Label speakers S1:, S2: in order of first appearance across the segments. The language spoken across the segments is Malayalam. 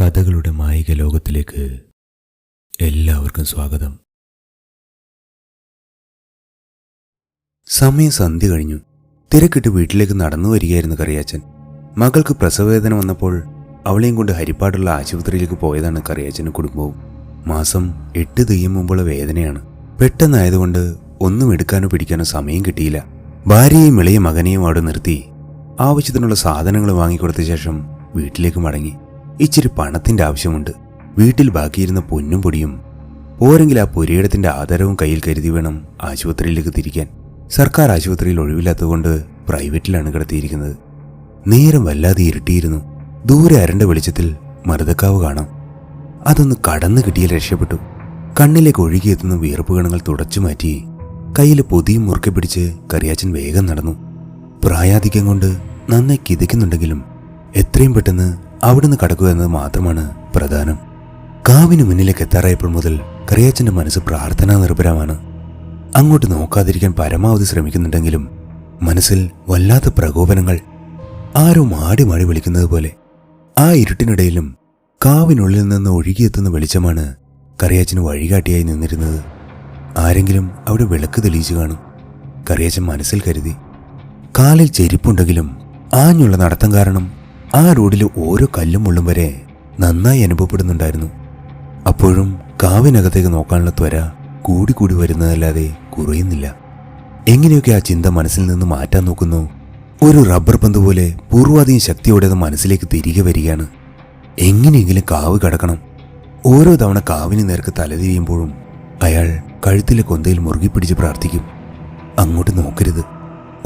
S1: കഥകളുടെ മായിക ലോകത്തിലേക്ക് എല്ലാവർക്കും സ്വാഗതം. സമയം സന്ധ്യ കഴിഞ്ഞു. തിരക്കിട്ട് വീട്ടിലേക്ക് നടന്നു വരികയായിരുന്നു കറിയാച്ചൻ. മകൾക്ക് പ്രസവവേദന വന്നപ്പോൾ അവളെയും കൊണ്ട് ഹരിപ്പാടുള്ള ആശുപത്രിയിലേക്ക് പോയതാണ് കറിയാച്ചനും കുടുംബവും. മാസം എട്ട് തെയ്യം മുമ്പുള്ള വേദനയാണ്. പെട്ടെന്നായതുകൊണ്ട് ഒന്നും എടുക്കാനോ പിടിക്കാനോ സമയം കിട്ടിയില്ല. ഭാര്യയും ഇളയ മകനെയും അവിടെ നിർത്തി. ആവശ്യത്തിനുള്ള സാധനങ്ങൾ വാങ്ങിക്കൊടുത്ത ശേഷം വീട്ടിലേക്ക് മടങ്ങി. ഇച്ചിരി പണത്തിന്റെ ആവശ്യമുണ്ട്. വീട്ടിൽ ബാക്കിയിരുന്ന പൊന്നും പൊടിയും പോരെങ്കിൽ ആ പുരയിടത്തിന്റെ ആധാരവും കയ്യിൽ കരുതി വേണം ആശുപത്രിയിലേക്ക് തിരിക്കാൻ. സർക്കാർ ആശുപത്രിയിൽ ഒഴിവില്ലാത്തതുകൊണ്ട് പ്രൈവറ്റിലാണ് കിടത്തിയിരിക്കുന്നത്. നേരം വല്ലാതെ ഇരുട്ടിയിരുന്നു. ദൂരെ അരണ്ട വെളിച്ചത്തിൽ മരുതക്കാവ് കാണാം. അതൊന്ന് കടന്നു കിട്ടിയാൽ രക്ഷപ്പെട്ടു. കണ്ണിലേക്ക് ഒഴുകിയെത്തുന്ന വിയർപ്പ് കണങ്ങൾ തുടച്ചു മാറ്റി കയ്യിൽ പൊതിയും മുറുക്കെ പിടിച്ച് കറിയാച്ചൻ വേഗം നടന്നു. പ്രായാധിക്യം കൊണ്ട് നന്നായി കിതയ്ക്കുന്നുണ്ടെങ്കിലും എത്രയും പെട്ടെന്ന് അവിടുന്ന് കടക്കുക എന്നത് മാത്രമാണ് പ്രധാനം. കാവിന് മുന്നിലേക്ക് എത്താറായപ്പോൾ മുതൽ കറിയാച്ചന്റെ മനസ്സ് പ്രാർത്ഥനാ നിർഭരമാണ്. അങ്ങോട്ട് നോക്കാതിരിക്കാൻ പരമാവധി ശ്രമിക്കുന്നുണ്ടെങ്കിലും മനസ്സിൽ വല്ലാത്ത പ്രകോപനങ്ങൾ ആരോ മാടി മാടി വിളിക്കുന്നത് പോലെ ആ ഇരുട്ടിനിടയിലും കാവിനുള്ളിൽ നിന്ന് ഒഴുകിയെത്തുന്ന വെളിച്ചമാണ് കറിയാച്ചന് വഴികാട്ടിയായി നിന്നിരുന്നത്. ആരെങ്കിലും അവിടെ വിളക്ക് തെളിയിച്ചു കാണും കറിയാച്ചൻ മനസ്സിൽ കരുതി. കാലിൽ ചെരിപ്പുണ്ടെങ്കിലും ആഞ്ഞുള്ള നടത്തം കാരണം ആ റോഡിൽ ഓരോ കല്ലും മുള്ളും വരെ നന്നായി അനുഭവപ്പെടുന്നുണ്ടായിരുന്നു. അപ്പോഴും കാവിനകത്തേക്ക് നോക്കാനുള്ള ത്വര കൂടി കൂടി വരുന്നതല്ലാതെ കുറയുന്നില്ല. എങ്ങനെയൊക്കെ ആ ചിന്ത മനസ്സിൽ നിന്ന് മാറ്റാൻ നോക്കുന്നു? ഒരു റബ്ബർ പന്ത് പോലെ പൂർവാധികം ശക്തിയോടെ അത് മനസ്സിലേക്ക് തിരികെ വരികയാണ്. എങ്ങനെയെങ്കിലും കാവ് കടക്കണം. ഓരോ തവണ കാവിന് നേർക്ക് തലതിരിയുമ്പോഴും അയാൾ കഴുത്തിലെ കൊന്തയിൽ മുറുകി പിടിച്ച് പ്രാർത്ഥിക്കും. അങ്ങോട്ട് നോക്കരുത്.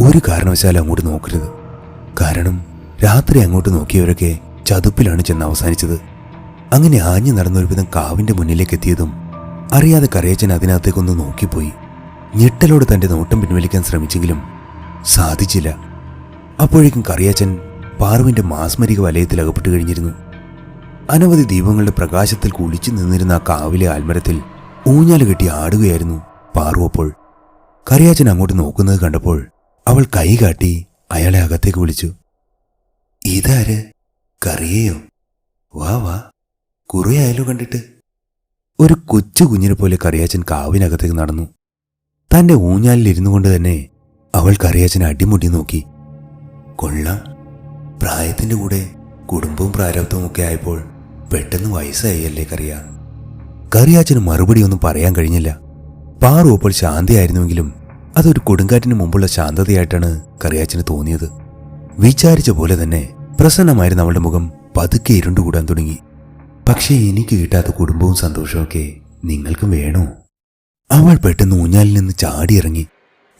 S1: ഒരു കാരണവശാലും അങ്ങോട്ട് നോക്കരുത്. കാരണം രാത്രി അങ്ങോട്ട് നോക്കിയവരൊക്കെ ചതുപ്പിലാണ് ചെന്ന് അവസാനിച്ചത്. അങ്ങനെ ആഞ്ഞു നടന്നൊരു വിധം കാവിന്റെ മുന്നിലേക്ക് എത്തിയതും അറിയാതെ കരയച്ചൻ അതിനകത്തേക്കൊന്ന് നോക്കിപ്പോയി. ഞെട്ടലോട് തന്റെ നോട്ടം പിൻവലിക്കാൻ ശ്രമിച്ചെങ്കിലും സാധിച്ചില്ല. അപ്പോഴേക്കും കറിയാച്ചൻ പാറുവിന്റെ മാസ്മരിക വലയത്തിൽ അകപ്പെട്ടു കഴിഞ്ഞിരുന്നു. അനവധി ദീപങ്ങളുടെ പ്രകാശത്തിൽ കുളിച്ചു നിന്നിരുന്ന ആ കാവിലെ ആൽമരത്തിൽ ഊഞ്ഞാൽ കെട്ടി ആടുകയായിരുന്നു പാറു അപ്പോൾ. കറിയാച്ചൻ അങ്ങോട്ട് നോക്കുന്നത് കണ്ടപ്പോൾ അവൾ കൈ കാട്ടി അയാളെ അകത്തേക്ക് വിളിച്ചു. ഇതാര്? കറിയയോ? വാ വാ. കുറേ ആയാലോ കണ്ടിട്ട്. ഒരു കൊച്ചു കുഞ്ഞിനെ പോലെ കറിയാച്ചൻ കാവിനകത്തേക്ക് നടന്നു. തന്റെ ഊഞ്ഞാലിൽ ഇരുന്നു കൊണ്ട് തന്നെ അവൾ കറിയാച്ചൻ അടിമുടി നോക്കി. കൊള്ള. പ്രായത്തിന്റെ കൂടെ കുടുംബവും പ്രാരബ്ധവും ഒക്കെ ആയപ്പോൾ പെട്ടെന്ന് വയസ്സായല്ലേ കറിയ. കറിയാച്ചന് മറുപടി ഒന്നും പറയാൻ കഴിഞ്ഞില്ല. പാറു അപ്പോൾ ശാന്തയായിരുന്നുവെങ്കിലും അതൊരു കൊടുങ്കാറ്റിന് മുമ്പുള്ള ശാന്തതയായിട്ടാണ് കറിയാച്ചന് തോന്നിയത്. വിചാരിച്ച പോലെ തന്നെ പ്രസന്നമായിരുന്ന അവളുടെ മുഖം പതുക്കെ ഇരുണ്ടുകൂടാൻ തുടങ്ങി. പക്ഷേ എനിക്ക് കിട്ടാത്ത കുടുംബവും സന്തോഷമൊക്കെ നിങ്ങൾക്കും വേണോ? അവൾ പെട്ടെന്ന് ഊഞ്ഞാലിൽ നിന്ന് ചാടിയിറങ്ങി.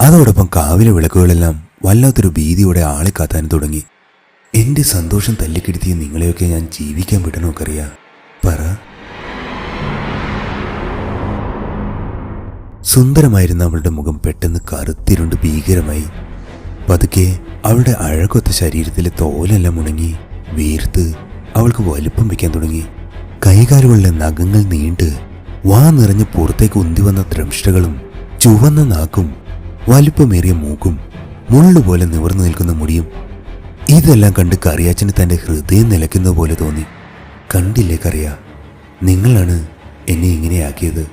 S1: അതോടൊപ്പം കാവിലെ വിളക്കുകളെല്ലാം വല്ലാത്തൊരു ഭീതിയോടെ ആളെ കാത്താൻ തുടങ്ങി. എന്റെ സന്തോഷം തല്ലിക്കെടുത്തിയ നിങ്ങളെയൊക്കെ ഞാൻ ജീവിക്കാൻ വിടണോ കറിയ പറ. സുന്ദരമായിരുന്ന അവളുടെ മുഖം പെട്ടെന്ന് കറുത്തിരുണ്ട് ഭീകരമായി. പതുക്കെ അവളുടെ അഴകൊത്ത ശരീരത്തിലെ തോലെല്ലാം ഉണങ്ങി വീർത്ത് അവൾക്ക് വലുപ്പം വയ്ക്കാൻ തുടങ്ങി. കൈകാലുകളിലെ നഖങ്ങൾ നീണ്ട് വാ നിറഞ്ഞ് പുറത്തേക്ക് ഉന്തി വന്ന ദ്രംഷ്ടകളും ചുവന്ന നാക്കും വലിപ്പമേറിയ മൂക്കും മുള്ളുപോലെ നിവർന്നു നിൽക്കുന്ന മുടിയും ഇതെല്ലാം കണ്ട് കറിയാച്ചന് തന്റെ ഹൃദയം നിലയ്ക്കുന്നത് പോലെ തോന്നി. കണ്ടില്ലേ കറിയ നിങ്ങളാണ് എന്നെ ഇങ്ങനെയാക്കിയത്.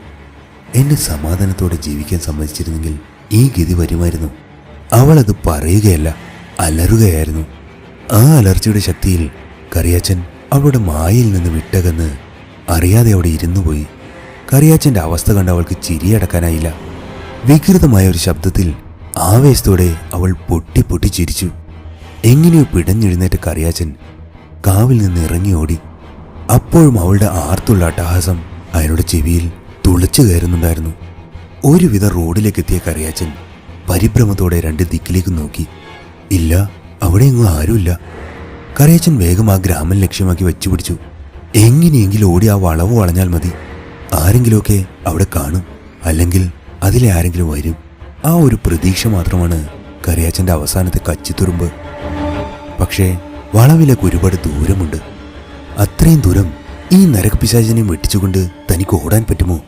S1: എന്നെ സമാധാനത്തോടെ ജീവിക്കാൻ സമ്മതിച്ചിരുന്നെങ്കിൽ ഈ ഗതി വരുമായിരുന്നു. അവൾ അത് പറയുകയല്ല അലറുകയായിരുന്നു. ആ അലർച്ചയുടെ ശക്തിയിൽ കറിയാച്ചൻ അവളുടെ മായയിൽ നിന്ന് വിട്ടകന്ന് അറിയാതെ അവിടെ ഇരുന്നു പോയി. കറിയാച്ചന്റെ അവസ്ഥ കണ്ട് അവൾക്ക് ചിരിയടക്കാനായില്ല വികൃതമായ ഒരു ശബ്ദത്തിൽ ആവേശത്തോടെ അവൾ പൊട്ടി പൊട്ടി ചിരിച്ചു. എങ്ങനെയോ പിടഞ്ഞെഴുന്നേറ്റ കറിയാച്ചൻ കാവിൽ നിന്ന് ഇറങ്ങി ഓടി. അപ്പോഴും അവളുടെ ആർത്തുള്ള അട്ടഹാസം അയാളുടെ ചെവിയിൽ തുളച്ചു കയറുന്നുണ്ടായിരുന്നു. ഒരുവിധ റോഡിലേക്ക് എത്തിയ കറിയാച്ചൻ പരിഭ്രമത്തോടെ രണ്ട് ദിക്കിലേക്ക് നോക്കി. ഇല്ല അവിടെ എങ്ങും ആരുമില്ല. കരയച്ചൻ വേഗം ആ ഗ്രാമം ലക്ഷ്യമാക്കി വച്ചുപിടിച്ചു. എങ്ങനെയെങ്കിലും ഓടി ആ വളവ് വളഞ്ഞാൽ മതി. ആരെങ്കിലുമൊക്കെ അവിടെ കാണും. അല്ലെങ്കിൽ അതിലെ ആരെങ്കിലും വരും. ആ ഒരു പ്രതീക്ഷ മാത്രമാണ് കരയാച്ചന്റെ അവസാനത്തെ കച്ചിത്തുറുമ്പ്. പക്ഷേ വളവിലേക്ക് ഒരുപാട് ദൂരമുണ്ട്. അത്രയും ദൂരം ഈ നരകപിശാചിനെ വെട്ടിച്ചുകൊണ്ട് തനിക്ക് ഓടാൻ പറ്റുമോ?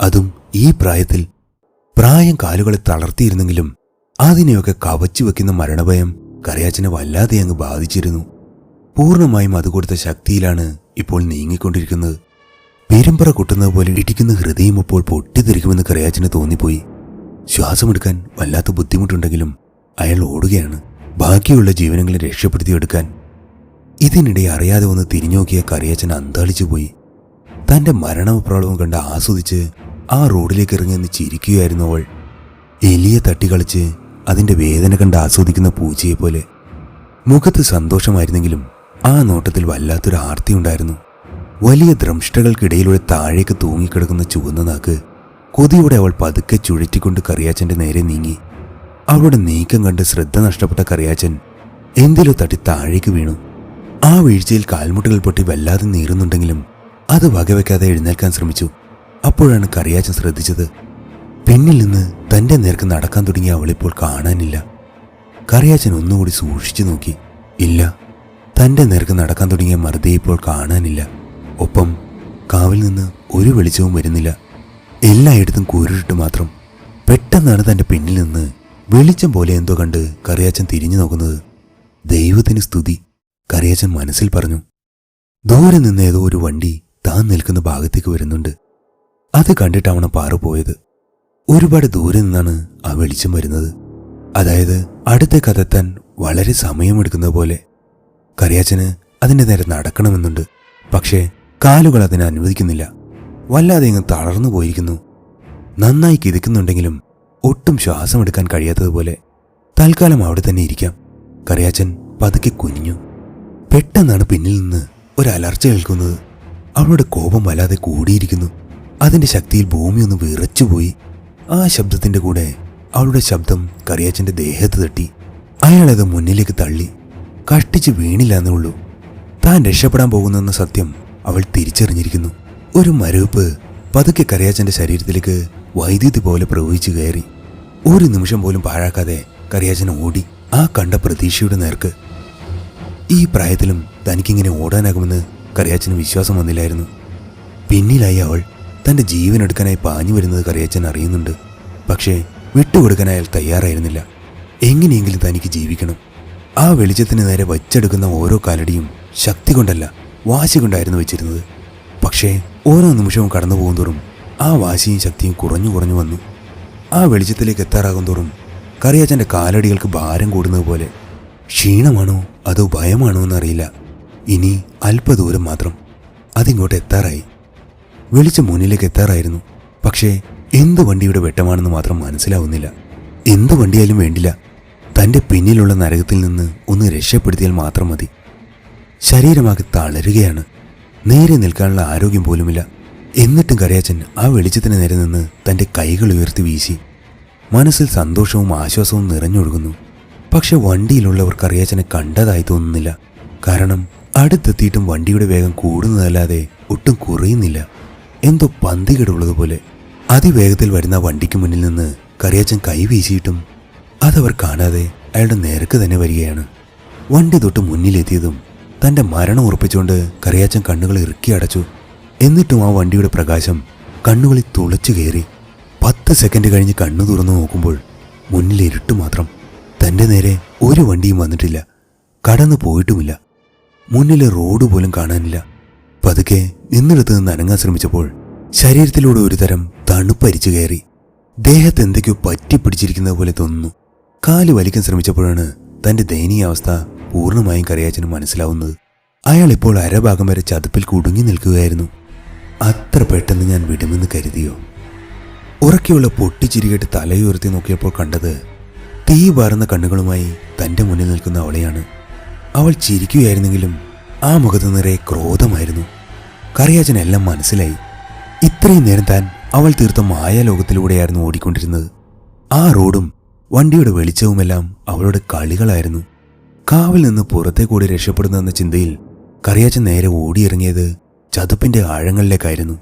S1: അതും ഈ പ്രായത്തിൽ പ്രായം കാലുകളെ തളർത്തിയിരുന്നെങ്കിലും അതിനെയൊക്കെ കവച്ചു വെക്കുന്ന മരണഭയം കറിയാച്ചനെ വല്ലാതെ അങ്ങ് ബാധിച്ചിരുന്നു. പൂർണമായും അത് കൊടുത്ത ശക്തിയിലാണ് ഇപ്പോൾ നീങ്ങിക്കൊണ്ടിരിക്കുന്നത്. പെരുമ്പറ കൊട്ടുന്നത് പോലെ ഇടിക്കുന്ന ഹൃദയം ഇപ്പോൾ പൊട്ടിത്തെറിക്കുമെന്ന് കറിയാച്ചന് തോന്നിപ്പോയി. ശ്വാസമെടുക്കാൻ വല്ലാത്ത ബുദ്ധിമുട്ടുണ്ടെങ്കിലും അയാൾ ഓടുകയാണ്. ബാക്കിയുള്ള ജീവനങ്ങളെ രക്ഷപ്പെടുത്തിയെടുക്കാൻ. ഇതിനിടെ അറിയാതെ ഒന്ന് തിരിഞ്ഞോക്കിയ കറിയാച്ചൻ അന്താളിച്ചു പോയി തന്റെ മരണപ്രളവും കണ്ട് ആസ്വദിച്ച് ആ റോഡിലേക്ക് ഇറങ്ങി നിന്ന് ചിരിക്കുകയായിരുന്നു അവൾ. എലിയെ തട്ടിക്കളിച്ച് അതിന്റെ വേദന കണ്ട് ആസ്വദിക്കുന്ന പൂച്ചയെ പോലെ. മുഖത്ത് സന്തോഷമായിരുന്നെങ്കിലും ആ നോട്ടത്തിൽ വല്ലാത്തൊരു ആർത്തി ഉണ്ടായിരുന്നു. വലിയ ദ്രംഷ്ടകൾക്കിടയിലൂടെ താഴേക്ക് തൂങ്ങിക്കിടക്കുന്ന ചുവന്ന നാക്ക് കൊതിയോടെ അവൾ പതുക്കെ ചുഴറ്റിക്കൊണ്ട് കറിയാച്ചന്റെ നേരെ നീങ്ങി. അവളുടെ നീക്കം കണ്ട് ശ്രദ്ധ നഷ്ടപ്പെട്ട കറിയാച്ചൻ എന്തിലോ തട്ടി താഴേക്ക് വീണു. ആ വീഴ്ചയിൽ കാൽമുട്ടുകൾ പൊട്ടി വല്ലാതെ നീറുന്നുണ്ടെങ്കിലും അത് വകവെക്കാതെ എഴുന്നേൽക്കാൻ ശ്രമിച്ചു. അപ്പോഴാണ് കറിയാച്ചൻ ശ്രദ്ധിച്ചത്. പിന്നിൽ നിന്ന് തന്റെ നേർക്ക് നടക്കാൻ തുടങ്ങിയ അവളിപ്പോൾ കാണാനില്ല. കറിയാച്ചൻ ഒന്നുകൂടി സൂക്ഷിച്ചു നോക്കി. ഇല്ല തന്റെ നേർക്ക് നടക്കാൻ തുടങ്ങിയ മറുതയെ ഇപ്പോൾ കാണാനില്ല. ഒപ്പം കാവിൽ നിന്ന് ഒരു വെളിച്ചവും വരുന്നില്ല. എല്ലായിടത്തും കൂരിട്ട് മാത്രം. പെട്ടെന്നാണ് തന്റെ പിന്നിൽ നിന്ന് വെളിച്ചം പോലെ എന്തോ കണ്ട് കറിയാച്ചൻ തിരിഞ്ഞു നോക്കുന്നത്. ദൈവത്തിന് സ്തുതി കറിയാച്ചൻ മനസ്സിൽ പറഞ്ഞു. ദൂരെ നിന്ന് ഏതോ ഒരു വണ്ടി താൻ നിൽക്കുന്ന ഭാഗത്തേക്ക് വരുന്നുണ്ട്. അത് കണ്ടിട്ടാവണം പാറ പോയത്. ഒരുപാട് ദൂരെ നിന്നാണ് ആ വെളിച്ചം വരുന്നത്. അതായത് അടുത്ത കഥത്താൻ വളരെ സമയമെടുക്കുന്ന പോലെ. കറിയാച്ചന് അതിന്റെ നേരെ നടക്കണമെന്നുണ്ട്. പക്ഷേ കാലുകൾ അതിനെ അനുവദിക്കുന്നില്ല. വല്ലാതെ ഇങ്ങ് തളർന്നു പോയിരിക്കുന്നു. നന്നായി കിതക്കുന്നുണ്ടെങ്കിലും ഒട്ടും ശ്വാസമെടുക്കാൻ കഴിയാത്തതുപോലെ തൽക്കാലം അവിടെ തന്നെ ഇരിക്കാം. കറിയാച്ചൻ പതുക്കെ കുനിഞ്ഞു. പെട്ടെന്നാണ് പിന്നിൽ നിന്ന് ഒരു കേൾക്കുന്നത്. അവളുടെ കോപം വല്ലാതെ കൂടിയിരിക്കുന്നു. അതിന്റെ ശക്തിയിൽ ഭൂമി ഒന്ന് വിറച്ചുപോയി. ആ ശബ്ദത്തിന്റെ കൂടെ അവളുടെ ശബ്ദം കറിയാച്ചന്റെ ദേഹത്ത് തട്ടി. അയാളത് മുന്നിലേക്ക് തള്ളി. കഷ്ടിച്ച് വീണില്ല എന്നേ ഉള്ളൂ. താൻ രക്ഷപ്പെടാൻ പോകുന്നെന്ന സത്യം അവൾ തിരിച്ചറിഞ്ഞിരിക്കുന്നു. ഒരു മരവിപ്പ് പതുക്കെ കറിയാച്ചന്റെ ശരീരത്തിലേക്ക് വൈദ്യുതി പോലെ പ്രവഹിച്ചു കയറി. ഒരു നിമിഷം പോലും പാഴാക്കാതെ കറിയാച്ചൻ ഓടി. ആ കണ്ട പ്രതീക്ഷയുടെ നേർക്ക്. ഈ പ്രായത്തിലും തനിക്കിങ്ങനെ ഓടാനാകുമെന്ന് കറിയാച്ചന് വിശ്വാസം വന്നില്ലായിരുന്നു. പിന്നിലായി അവൾ തന്റെ ജീവൻ എടുക്കാനായി പാഞ്ഞു വരുന്നത് കറിയച്ചൻ അറിയുന്നുണ്ട്. പക്ഷേ വിട്ടുകൊടുക്കാൻ അയാൾ തയ്യാറായിരുന്നില്ല. എങ്ങനെയെങ്കിലും തനിക്ക് ജീവിക്കണം. ആ വെളിച്ചത്തിന് നേരെ വച്ചെടുക്കുന്ന ഓരോ കാലടിയും ശക്തി കൊണ്ടല്ല വാശി കൊണ്ടായിരുന്നു വെച്ചിരുന്നത്. പക്ഷേ ഓരോ നിമിഷവും കടന്നു പോകുന്തോറും ആ വാശിയും ശക്തിയും കുറഞ്ഞു കുറഞ്ഞു വന്നു. ആ വെളിച്ചത്തിലേക്ക് എത്താറാകും തോറും കറിയാച്ചന്റെ കാലടികൾക്ക് ഭാരം കൂടുന്നത് പോലെ ക്ഷീണമാണോ അതോ ഭയമാണോ എന്നറിയില്ല. ഇനി അല്പദൂരം മാത്രം അതിങ്ങോട്ട് എത്താറായി. വെളിച്ചം മുന്നിലേക്ക് എത്താറായിരുന്നു. പക്ഷേ എന്ത് വണ്ടിയുടെ വെട്ടമാണെന്ന് മാത്രം മനസ്സിലാവുന്നില്ല. എന്ത് വണ്ടിയായാലും വേണ്ടില്ല. തന്റെ പിന്നിലുള്ള നരകത്തിൽ നിന്ന് ഒന്ന് രക്ഷപ്പെടുത്തിയാൽ മാത്രം മതി. ശരീരമാകെ തളരുകയാണ്. നേരെ നിൽക്കാനുള്ള ആരോഗ്യം പോലുമില്ല. എന്നിട്ടും കരയാച്ചൻ ആ വെളിച്ചത്തിന് നേരെ നിന്ന് തന്റെ കൈകൾ ഉയർത്തി വീശി. മനസ്സിൽ സന്തോഷവും ആശ്വാസവും നിറഞ്ഞൊഴുകുന്നു. പക്ഷെ വണ്ടിയിലുള്ളവർ കറിയാച്ചനെ കണ്ടതായി തോന്നുന്നില്ല. കാരണം അടുത്തെത്തിയിട്ടും വണ്ടിയുടെ വേഗം കൂടുന്നതല്ലാതെ ഒട്ടും കുറയുന്നില്ല. എന്തോ പന്തികേടുള്ളതുപോലെ അതിവേഗത്തിൽ വരുന്ന വണ്ടിക്ക് മുന്നിൽ നിന്ന് കറിയച്ചൻ കൈ വീശിയിട്ടും അതവർ കാണാതെ അയാളുടെ നേർക്ക് തന്നെ വരികയാണ്. വണ്ടി തൊട്ട് മുന്നിലെത്തിയതും തന്റെ മരണം ഉറപ്പിച്ചുകൊണ്ട് കറിയാച്ചൻ കണ്ണുകൾ ഇറുക്കി അടച്ചു. എന്നിട്ടും ആ വണ്ടിയുടെ പ്രകാശം കണ്ണുകളിൽ തുളച്ചു കയറി. പത്ത് സെക്കൻഡ് കഴിഞ്ഞ് കണ്ണു തുറന്നു നോക്കുമ്പോൾ മുന്നിൽ ഇരുട്ട് മാത്രം. തന്റെ നേരെ ഒരു വണ്ടിയും വന്നിട്ടില്ല. കടന്നു പോയിട്ടുമില്ല. മുന്നിലെ റോഡ് പോലും കാണാനില്ല. പതുക്കെ നിന്നിടത്ത് നിന്ന് അനങ്ങാൻ ശ്രമിച്ചപ്പോൾ ശരീരത്തിലൂടെ ഒരു തരം തണുപ്പരിച്ചു കയറി. ദേഹത്ത് എന്തൊക്കെയോ പോലെ തോന്നുന്നു. കാൽ വലിക്കാൻ ശ്രമിച്ചപ്പോഴാണ് തന്റെ ദയനീയാവസ്ഥ പൂർണമായും കറിയാച്ചന് മനസ്സിലാവുന്നത്. അയാൾ ഇപ്പോൾ അരഭാഗം വരെ ചതുപ്പിൽ കുടുങ്ങി നിൽക്കുകയായിരുന്നു. അത്ര പെട്ടെന്ന് ഞാൻ വിടുമെന്ന് കരുതിയോ? ഉറക്കെയുള്ള പൊട്ടിച്ചിരികെട്ട് തലയുയർത്തി നോക്കിയപ്പോൾ കണ്ടത് തീ പാറുന്ന കണ്ണുകളുമായി തന്റെ മുന്നിൽ നിൽക്കുന്ന അവളെയാണ്. അവൾ ചിരിക്കുകയായിരുന്നെങ്കിലും ആ മുഖത്ത് നിറയെ ക്രോധമായിരുന്നു. കറിയാച്ചനെല്ലാം മനസ്സിലായി. ഇത്രയും നേരം താൻ അവൾ തീർത്ത മായാലോകത്തിലൂടെയായിരുന്നു ഓടിക്കൊണ്ടിരുന്നത്. ആ റോഡും വണ്ടിയുടെ വെളിച്ചവുമെല്ലാം അവളുടെ കളികളായിരുന്നു. കാവിൽ നിന്ന് പുറത്തേക്കൂടി രക്ഷപ്പെടുന്നെന്ന ചിന്തയിൽ കറിയാച്ചൻ നേരെ ഓടിയിറങ്ങിയത് ചതുപ്പിന്റെ ആഴങ്ങളിലേക്കായിരുന്നു.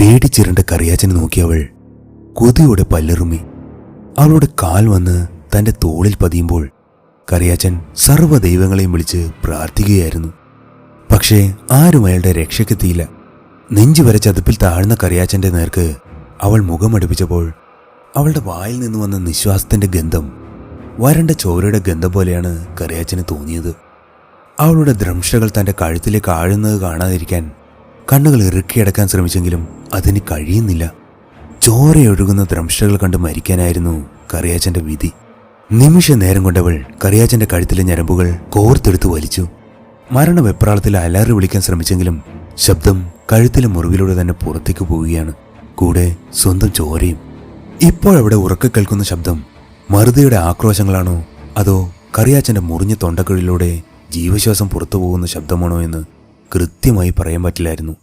S1: പേടിച്ചിരണ്ട കറിയാച്ചനെ നോക്കിയവൾ കൊതിയോടെ പല്ലെറുമി അവളുടെ കാൽ വന്ന് തന്റെ തോളിൽ പതിയുമ്പോൾ കറിയാച്ചൻ സർവ ദൈവങ്ങളെയും വിളിച്ച് പ്രാർത്ഥിക്കുകയായിരുന്നു. പക്ഷേ ആരും അയാളുടെ രക്ഷയ്ക്കെത്തിയില്ല. നെഞ്ചു വരെ ചതുപ്പിൽ താഴ്ന്ന കറിയാച്ചന്റെ നേർക്ക് അവൾ മുഖമടുപ്പിച്ചപ്പോൾ അവളുടെ വായിൽ നിന്ന് വന്ന നിശ്വാസത്തിന്റെ ഗന്ധം വരണ്ട ചോരയുടെ ഗന്ധം പോലെയാണ് കറിയാച്ചന് തോന്നിയത്. അവളുടെ ദ്രംഷകൾ തന്റെ കഴുത്തിലേക്ക് ആഴുന്നത് കാണാതിരിക്കാൻ കണ്ണുകൾ ഇറുക്കിയടക്കാൻ ശ്രമിച്ചെങ്കിലും അതിന് കഴിയുന്നില്ല. ചോരയൊഴുകുന്ന ദ്രംഷകൾ കണ്ട് മരിക്കാനായിരുന്നു കറിയാച്ചന്റെ വിധി. നിമിഷ നേരം കൊണ്ടവൾ കറിയാച്ചന്റെ കഴുത്തിലെ ഞരമ്പുകൾ കോർത്തെടുത്ത് വലിച്ചു. മരണവെപ്രാളത്തിൽ അലാറി വിളിക്കാൻ ശ്രമിച്ചെങ്കിലും ശബ്ദം കഴുത്തിലെ മുറിവിലൂടെ തന്നെ പുറത്തേക്ക് പോവുകയാണ്. കൂടെ സ്വന്തം ചോരയും. ഇപ്പോഴവിടെ ഉറക്കെ കേൾക്കുന്ന ശബ്ദം മറുതയുടെ ആക്രോശങ്ങളാണോ? അതോ കറിയാച്ചന്റെ മുറിഞ്ഞ തൊണ്ടക്കുഴിലൂടെ ജീവശ്വാസം പുറത്തു പോകുന്ന ശബ്ദമാണോ എന്ന് കൃത്യമായി പറയാൻ പറ്റില്ലായിരുന്നു.